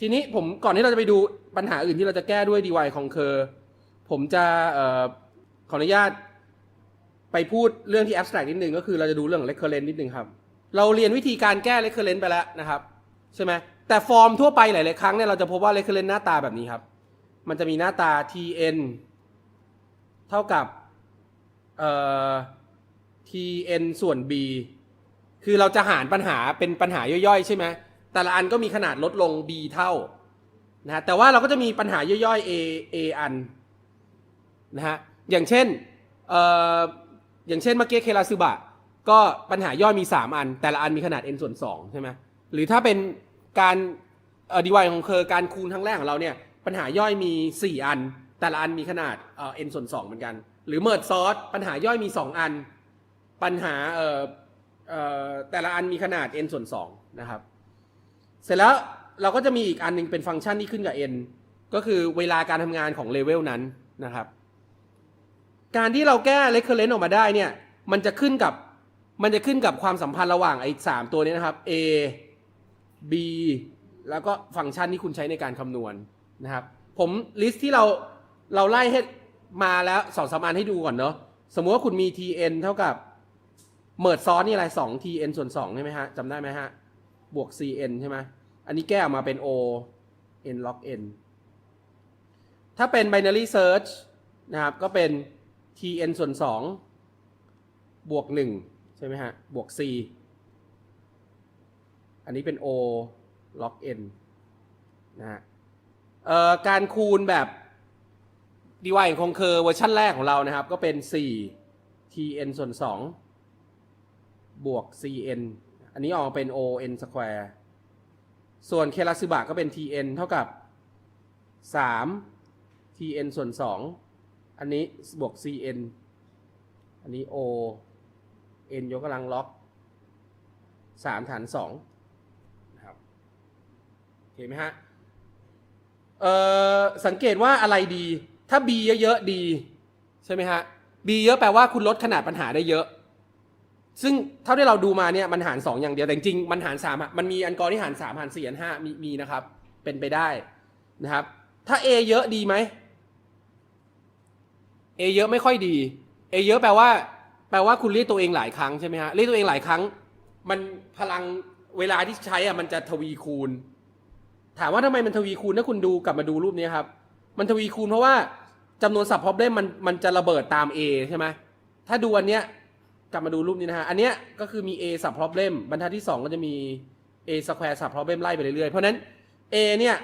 ทีนี้ผมก่อนที่เราจะไปดูปัญหาอื่นที่เราจะแก้ด้วย dy ของเคอร์ผมจะเอ่อขออนุญาตไปพูดเรื่องที่ abstract นิดนึงก็คือเราจะดูเรื่อง recurrent นิดนึงครับ เราเรียนวิธีการแก้ recurrent ไปแล้วนะครับ ใช่ไหมแต่ฟอร์มทั่วไปหลาย ๆ ครั้งเนี่ยเราจะพบว่า recurrent หน้าตาแบบนี้ครับ มันจะมีหน้าตา tn เท่ากับเอ่อ tn ส่วน b คือเราจะหารปัญหาเป็นปัญหาย่อย ๆ ใช่ไหม แต่ละอันก็มีขนาดลดลง b เท่านะฮะแต่ว่าเราก็จะมีปัญหาย่อยๆ a a อันนะฮะอย่างเช่นเอ่ออย่างเช่นเมื่อกี้เคลาซึบะก็ปัญหาย่อยมี 3 อัน แต่ละอันมีขนาด n ส่วน2ใช่ไหมหรือถ้าเป็นการเอ่อดีวของเคอการคูณครั้งแรกของเราเนี่ยปัญหาย่อยมี 4 อัน แต่ละอันมีขนาดเอ่อ n ส่วน2เหมือนกัน หรือเมิร์ดซอสปัญหาย่อยมี 2 อัน ปัญหาเอ่อเอ่อแต่ละอันมีขนาด n ส่วน2นะครับ เสร็จแล้วเราก็จะมีอีกอันหนึงเป็นฟังก์ชันที่ขึ้นกับ n ก็คือเวลาการทำงานของเลเวลนั้นนะครับ การที่เราแก้ recurrent ออกมาได้เนี่ย มันจะขึ้นกับมันจะขึ้นกับความสัมพันธ์ระหว่างไอ้สามตัวนี้นะครับ a b แล้วก็ฟังก์ชันที่คุณใช้ในการคำนวณนะครับ ผมลิสต์ที่เราเราไล่ให้มาแล้วสองสามอันให้ดูก่อนเนาะสมมุติว่าคุณมี tn เท่ากับเมิร์ดซ้อสนี่อะไรสอง tn ส่วนสองใช่ไหมฮะจำได้ไหมฮะบวก cn ใช่ไหม อันนี้แก้ออกมาเป็น o n log n ถ้าเป็น binary search นะครับ ก็เป็น tn ส่วน 2 บวก 1 ใช่ไหมฮะ บวก c อันนี้เป็น o log n นะฮะการคูณแบบ dy ของคงเคอร์เวอร์ชันแรกของเรานะครับ ก็เป็น 4 tn ส่วน 2 บวก cn อันนี้ออกมาเป็น on square ส่วนเคลาซึบะก็เป็น tn เท่ากับ 3 tn ส่วน 2 อันนี้บวก cn อันนี้ o n ยกกำลังล็อก 3 ฐาน2นะครับโอเคไหมฮะเอ่อสังเกตว่าอะไรดี ถ้า b เยอะๆดี ใช่ไหมฮะ b เยอะแปลว่าคุณลดขนาดปัญหาได้เยอะ ซึ่งเท่าที่เราดูมาเนี่ยมันหาร 2 อย่างเดียวแต่จริงๆมันหาร3อะมันมีอันกอร์ที่หาร 3 หาร 4 หาร5มีมีนะครับ เป็นไปได้นะครับ ถ้า a เยอะดีไหม a เยอะไม่ค่อยดี a เยอะแปลว่า แปลว่าคุณเรียกตัวเองหลายครั้งใช่ไหมฮะเรียกตัวเองหลายครั้ง มันพลังเวลาที่ใช้อะมันจะทวีคูณ ถามว่าทำไมมันทวีคูณถ้าคุณดูกลับมาดูรูปนี้ครับ มันทวีคูณเพราะว่าจำนวนสับพร็อพได้มันมันจะระเบิดตาม a ใช่ไหมถ้าดูอันเนี้ย กลับมาดูรูปนี้นะฮะ อันเนี้ยก็คือมี a สับ problem บรรทัดที่ 2 ก็จะมี a square สับ problem ไล่ไปเรื่อยๆ เพราะนั้น a เนี่ย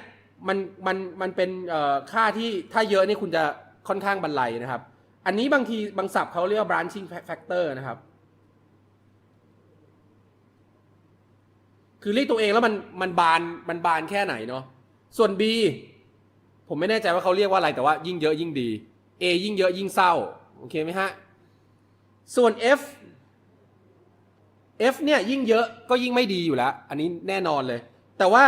มันมันมันเป็นค่าที่ถ้าเยอะนี่คุณจะค่อนข้างบรรลัยนะครับ อันนี้บางทีบางศัพท์เขาเรียกว่า branching factor นะครับ คือเรียกตัวเองแล้วมันมันบานมันบานแค่ไหนเนาะ ส่วน b ผมไม่แน่ใจว่าเขาเรียกว่าอะไรแต่ว่ายิ่งเยอะยิ่งดี a ยิ่งเยอะยิ่งเศร้า โอเคไหมฮะ ส่วน F F เนี่ยยิ่งเยอะก็ยิ่งไม่ดีอยู่แล้ว อันนี้แน่นอนเลย แต่ว่า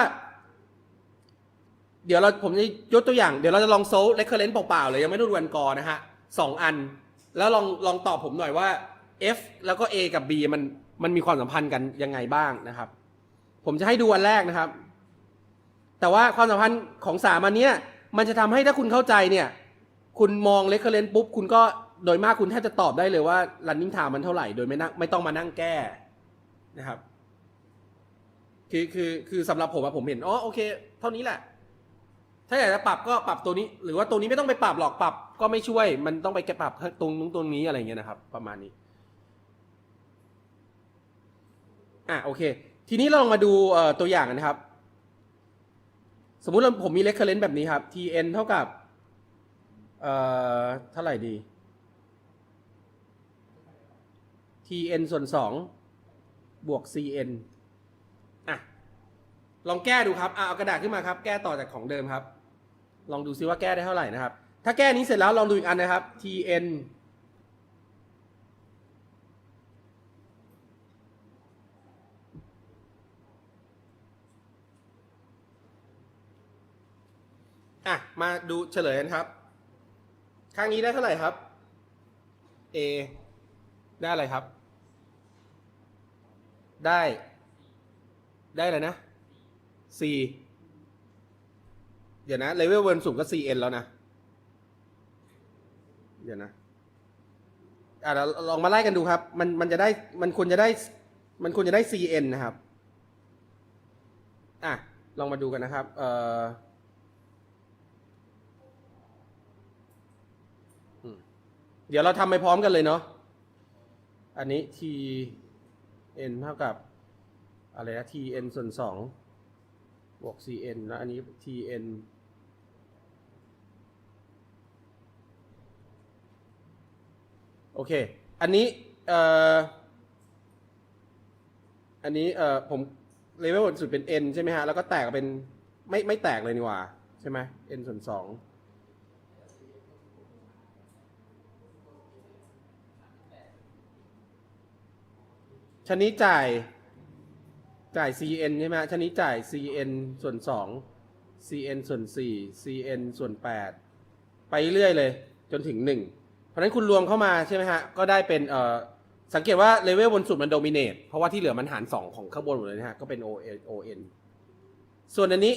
เดี๋ยวเราผมจะยกตัวอย่าง เดี๋ยวเราจะลองโซล recurrent เปล่าๆเลย ยังไม่ต้องดูอันกอนะฮะสองอัน แล้วลองลองตอบผมหน่อยว่า F แล้วก็ A กับ B มันมันมีความสัมพันธ์กันยังไงบ้างนะครับ ผมจะให้ดูอันแรกนะครับ แต่ว่าความสัมพันธ์ของสามอันเนี้ยมันจะทำให้ถ้าคุณเข้าใจเนี่ย คุณมอง recurrent ปุ๊บ คุณก็ โดยมากคุณแทบจะตอบได้เลยว่า running time มันเท่าไหร่โดยไม่นั่งไม่ต้องมานั่งแก้นะครับ คือคือคือสำหรับผมอะผมเห็นอ๋อโอเค เท่านี้แหละ ถ้าอยากจะปรับก็ปรับตัวนี้ หรือว่าตัวนี้ไม่ต้องไปปรับหรอกปรับ ก็ไม่ช่วย มันต้องไปแก้ปรับตรงนู้นตรงนี้อะไรเงี้ยนะครับ ประมาณนี้ อะโอเค ทีนี้เราลองมาดูตัวอย่างกันนะครับ สมมุติเราผมมี recurrent แบบนี้ครับ tn เท่ากับ เอ่อเท่าไหร่ดี tn ส่วนสองบวก cn อะ ลองแก้ดูครับอะเอากระดาษขึ้นมาครับ แก้ต่อจากของเดิมครับ ลองดูซิว่าแก้ได้เท่าไหร่นะครับ ถ้าแก้นี้เสร็จแล้วลองดูอีกอันนะครับ tn อะ มาดูเฉลยกันครับ ข้างนี้ได้เท่าไหร่ครับ A ได้อะไรครับ ได้ ได้อะไรนะ C เดี๋ยวนะเลเวลบนสูงก็ CN แล้วนะ เดี๋ยวนะอะเราลองมาไล่กันดูครับ มันมันจะได้มันควรจะได้ มันควรจะได้ CN นะครับ อะ ลองมาดูกันนะครับ เอ่อเดี๋ยวเราทำไปพร้อมกันเลยเนาะ อันนี้ t n เท่ากับอะไรนะ t n ส่วนสองบวก c n แล้วอันนี้ t n โอเค อันนี้เอ่ออันนี้เอ่อผมเลเวลบนสุดเป็น n ใช่ไหมฮะ แล้วก็แตกเป็นไม่ไม่แตกเลยนี่หว่า ใช่ไหม n ส่วนสอง ชนนี้จ่ายจ่าย cn ใช่ไหมชนนี้จ่าย cn ส่วนสอง cn ส่วนสี่ cn ส่วนแปดไปเรื่อยเลย จนถึงหนึ่งเพราะนั้นคุณรวมเข้ามาใช่ไหมฮะ ก็ได้เป็นเอ่อสังเกตว่าเลเวลบนสุดมันโดมิเนตเพราะว่าที่เหลือมันหารสองของข้างบนหมดเลยนะฮะ ก็เป็น o o n ส่วนอันนี้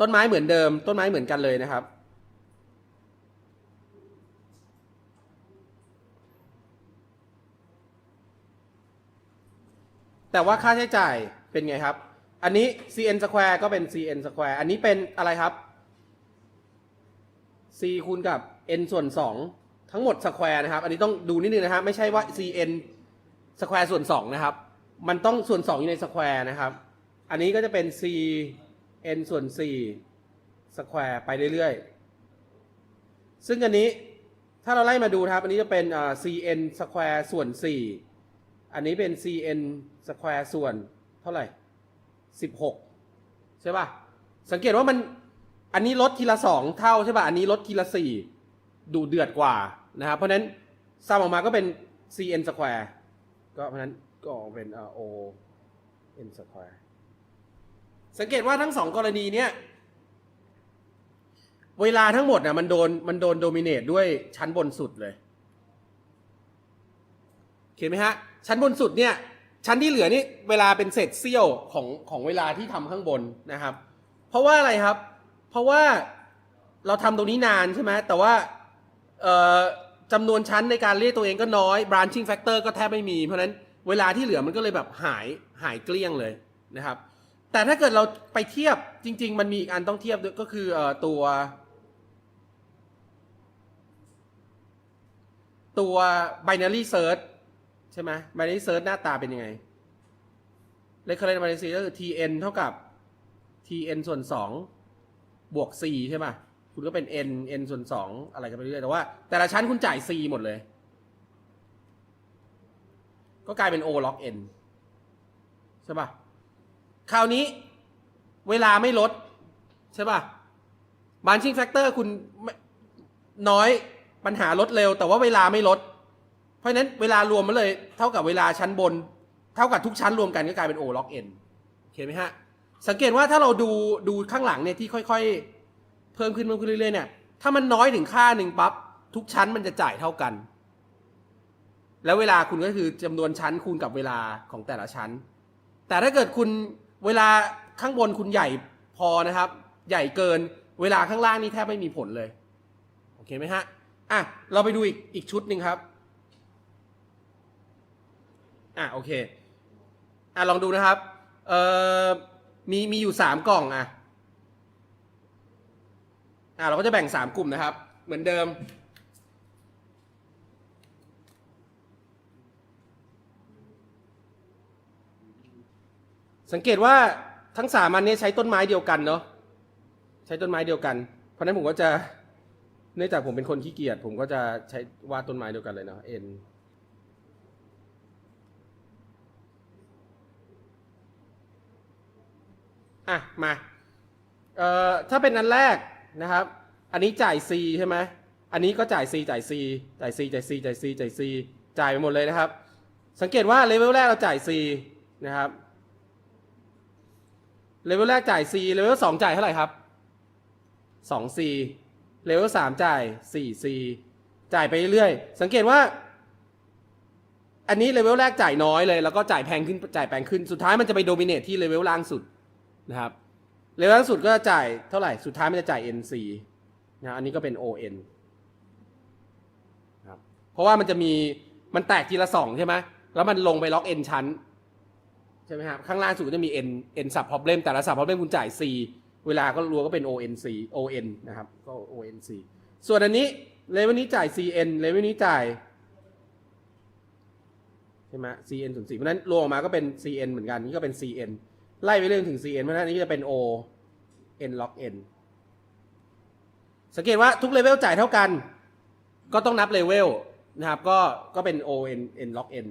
ต้นไม้เหมือนเดิม ต้นไม้เหมือนกันเลยนะครับ แต่ว่าค่าใช้จ่ายเป็นไงครับ อันนี้ cn square ก็เป็น cn square อันนี้เป็นอะไรครับ c คูณกับ n ส่วน 2 ทั้งหมด square นะครับ อันนี้ต้องดูนิดนึงนะครับไม่ใช่ว่า cn square ส่วน 2 นะครับ มันต้องส่วน 2 อยู่ใน square นะครับ อันนี้ก็จะเป็น c n ส่วน4 square ไปเรื่อยๆ ซึ่งอันนี้ถ้าเราไล่มาดูครับ อันนี้จะเป็น cn square ส่วน 4 อันนี้เป็น cn square ส่วนเท่าไหร่ 16 ใช่ป่ะ สังเกตว่ามันอันนี้ลดทีละสองเท่าใช่ป่ะ อันนี้ลดทีละสี่ดูเดือดกว่านะครับ เพราะนั้นซ้ำออกมาก็เป็น cn square ก็เพราะนั้นก็เป็น o n square สังเกตว่าทั้งสองกรณีเนี้ยเวลาทั้งหมดน่ะมันโดนมันโดนโดมิเนตด้วยชั้นบนสุดเลยเห็นไหมฮะ ชั้นบนสุดเนี่ยชั้นที่เหลือนี่เวลาเป็นเศษเสี้ยวของของเวลาที่ทำข้างบนนะครับ เพราะว่าอะไรครับ เพราะว่าเราทำตรงนี้นานใช่ไหมแต่ว่าจำนวนชั้นในการเรียกตัวเองก็น้อย branching factor ก็แทบไม่มี เพราะฉะนั้นเวลาที่เหลือมันก็เลยแบบหายหายเกลี้ยงเลยนะครับ แต่ถ้าเกิดเราไปเทียบจริง ๆ มันมีอีกอันต้องเทียบด้วยก็คืออตัว ตัว binary search ใช่ไหม binary search หน้าตาเป็นยังไง recurrent binary search ก็คือ tn เท่ากับ tn ส่วน2บวก c ใช่ป่ะ คุณก็เป็น n n ส่วน2อะไรกันไปเรื่อยแต่ว่า แต่ละชั้นคุณจ่าย c หมดเลย ก็กลายเป็น o log n ใช่ป่ะ คราวนี้เวลาไม่ลด ใช่ป่ะ branching factor คุณน้อยปัญหาลดเร็ว แต่ว่าเวลาไม่ลด เพราะฉะนั้นเวลารวมมันเลยเท่ากับเวลาชั้นบน เท่ากับทุกชั้นรวมกันก็กลายเป็น o log n โอเคไหมฮะ สังเกตว่าถ้าเราดูดูข้างหลังเนี่ยที่ค่อยๆ เพิ่มขึ้นเพิ่มขึ้นเรื่อยๆเนี่ย ถ้ามันน้อยถึงค่าหนึ่งปั๊บทุกชั้นมันจะจ่ายเท่ากัน แล้วเวลาคุณก็คือจำนวนชั้นคูณกับเวลาของแต่ละชั้น แต่ถ้าเกิดคุณเวลาข้างบนคุณใหญ่พอนะครับ ใหญ่เกินเวลาข้างล่างนี่แทบไม่มีผลเลย โอเคไหมฮะ อะ เราไปดูอีกอีกชุดหนึ่งครับ อะโอเค อะลองดูนะครับ เอ่อ มีมีอยู่สามกล่องอะ อะเราก็จะแบ่งสามกลุ่มนะครับ เหมือนเดิม สังเกตว่าทั้งสามอันนี้ใช้ต้นไม้เดียวกันเนาะ ใช้ต้นไม้เดียวกัน เพราะฉะนั้นผมก็จะ เนื่องจากผมเป็นคนขี้เกียจ ผมก็จะใช้วาดต้นไม้เดียวกันเลยเนาะ n อะมาเอ่อถ้าเป็นอันแรกนะครับ อันนี้จ่าย C ใช่ไหมอันนี้ก็จ่าย C จ่าย C จ่าย C จ่าย C จ่าย C จ่าย C จ่ายไปหมดเลยนะครับ สังเกตว่าเลเวลแรกเราจ่าย C นะครับเลเวลแรกจ่าย C เลเวลสองจ่ายเท่าไหร่ครับ 2C เลเวลสามจ่าย 4C จ่ายไปเรื่อยสังเกตว่า อันนี้เลเวลแรกจ่ายน้อยเลย แล้วก็จ่ายแพงขึ้นจ่ายแพงขึ้นสุดท้ายมันจะไปโดมิเนตที่เลเวลล่างสุด นะครับเลเวล่าสุดก็จะจ่ายเท่าไหร่ สุดท้ายมันจะจ่าย NC นะอันนี้ก็เป็น ON นะครับเพราะว่ามันจะมีมันแตกทีละสองใช่ไหมแล้วมันลงไปล็อก N ชั้น ใช่ไหมครับข้างล่างสุดก็จะมี N N sub problem แต่ละ sub problem คุณจ่าย C เวลาก็รวก็เป็น ONC ON นะครับก็ ONC ส่วนอันนี้เลเวลนี้จ่าย CN เลเวลนี้จ่ายใช่ไหม CN ส่วน4เพราะฉะนั้นรวมออกมาก็เป็น CN เหมือนกันนี่ก็เป็น CN ไล่ไปเรื่อยถึง CN เพราะฉะนั้นอันนี้จะเป็น O N log N สังเกตว่าทุกเลเวลจ่ายเท่ากัน ก็ต้องนับเลเวลนะครับก็ก็เป็น O N N log N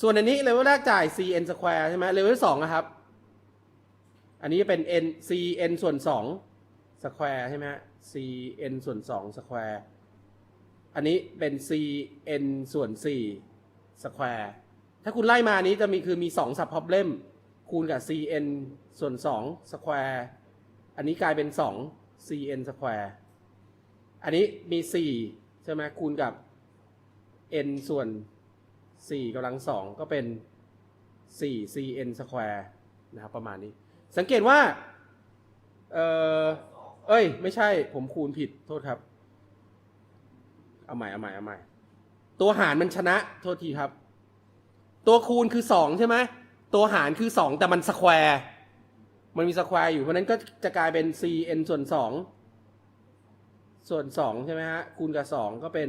ส่วนอันนี้เลเวลแรกจ่าย C N square ใช่ไหมเลเวลสองนะครับ อันนี้เป็น n c n ส่วน2 square ใช่ไหม c n ส่วน2 square อันนี้เป็น c n ส่วน4 square ถ้าคุณไล่มาอันนี้จะมีคือมี2 sub problem คูณกับ c n ส่วน2 square อันนี้กลายเป็น 2 c n square อันนี้มี 4 ใช่ไหมคูณกับ n ส่วน 4กำลัง 2 ก็เป็น 4 c n square นะครับประมาณนี้ สังเกตว่า เออเอ้ย ไม่ใช่ผมคูณผิดโทษครับ เอาใหม่เอาใหม่เอาใหม่ ตัวหารมันชนะโทษทีครับ ตัวคูณคือสองใช่ไหม ตัวหารคือสองแต่มันสแควร์มันมีสแควร์อยู่เพราะนั้นก็จะกลายเป็น cn ส่วนสองส่วนสองใช่ไหมฮะ คูณกับสองก็เป็น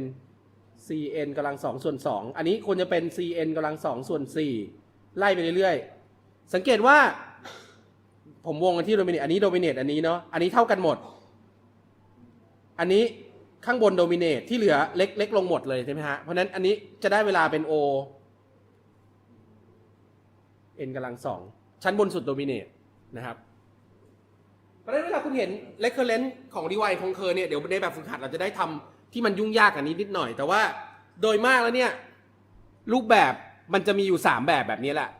cn กำลังสองส่วนสองอันนี้ควรจะเป็น cn กำลังสองส่วนสี่ไล่ไปเรื่อยๆ สังเกตว่า ผมวงกันที่โดมิเนตอันนี้โดมิเนตอันนี้เนาะอันนี้เท่ากันหมด อันนี้ข้างบนโดมิเนตที่เหลือเล็กเล็กลงหมดเลยใช่ไหมฮะ เพราะนั้นอันนี้จะได้เวลาเป็น O n กำลังสองชั้นบนสุดโดมิเนตนะครับเพราะฉะนั้นเวลาคุณเห็น recurrent ของ device ของเคอเนี่ยเดี๋ยวในแบบฝึกหัดเราจะได้ทำที่มันยุ่งยากอันนี้นิดหน่อย แต่ว่าโดยมากแล้วเนี่ยรูปแบบมันจะมีอยู่ 3 แบบแบบนี้แหละ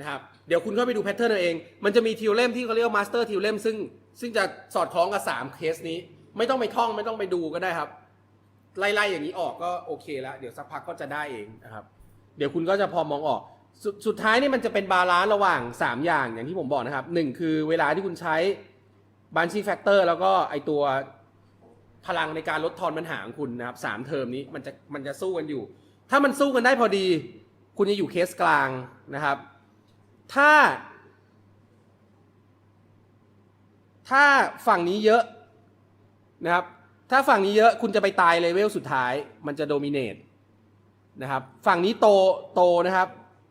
นะครับเดี๋ยวคุณเข้าไปดูแพทเทิร์นเอาเอง มันจะมีทิวเลมที่เขาเรียกว่ามาสเตอร์ทิวเลมซึ่งซึ่งจะสอดคล้องกับ 3 เคสนี้ ไม่ต้องไปท่องไม่ต้องไปดูก็ได้ครับ ไล่ๆอย่างนี้ออกก็โอเคแล้ว เดี๋ยวสักพักก็จะได้เองนะครับ เดี๋ยวคุณก็จะพอมองออก สดสุดท้ายนี่มันจะเป็นบาลานซ์ระหว่าง 3 อย่างอย่างที่ผมบอกนะครับหนึ่งคือเวลาที่คุณใช้บันชีแฟกเตอร์แล้วก็ไอตัวพลังในการลดทอนปัญหาของคุณนะครับสามเทอมนี้มันจะมันจะสู้กันอยู่ ถ้ามันสู้กันได้พอดี คุณจะอยู่เคสกลางนะครับ ถ้า ถ้าฝั่งนี้เยอะนะครับ ถ้าฝั่งนี้เยอะคุณจะไปตายเลเวลสุดท้าย มันจะโดมิเนตนะครับ ฝั่งนี้โตโตนะครับ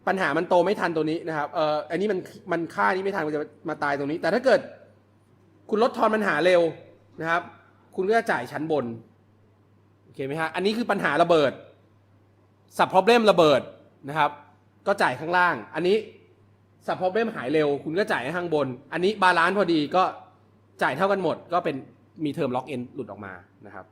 ปัญหามันโตไม่ทันตัวนี้นะครับ เอ่อ อันนี้มันมันค่านี้ไม่ทันมันจะมาตายตรงนี้ แต่ถ้าเกิด คุณลดทอนปัญหาเร็วนะครับ คุณก็จะจ่ายชั้นบน โอเคไหมฮะ อันนี้คือปัญหาระเบิด สับ problem ระเบิดนะครับ ก็จ่ายข้างล่าง อันนี้สับ problem หายเร็ว คุณก็จ่ายให้ข้างบน อันนี้บาลานซ์พอดีก็จ่ายเท่ากันหมด ก็เป็นมีเทอมล็อกเอนหลุดออกมานะครับ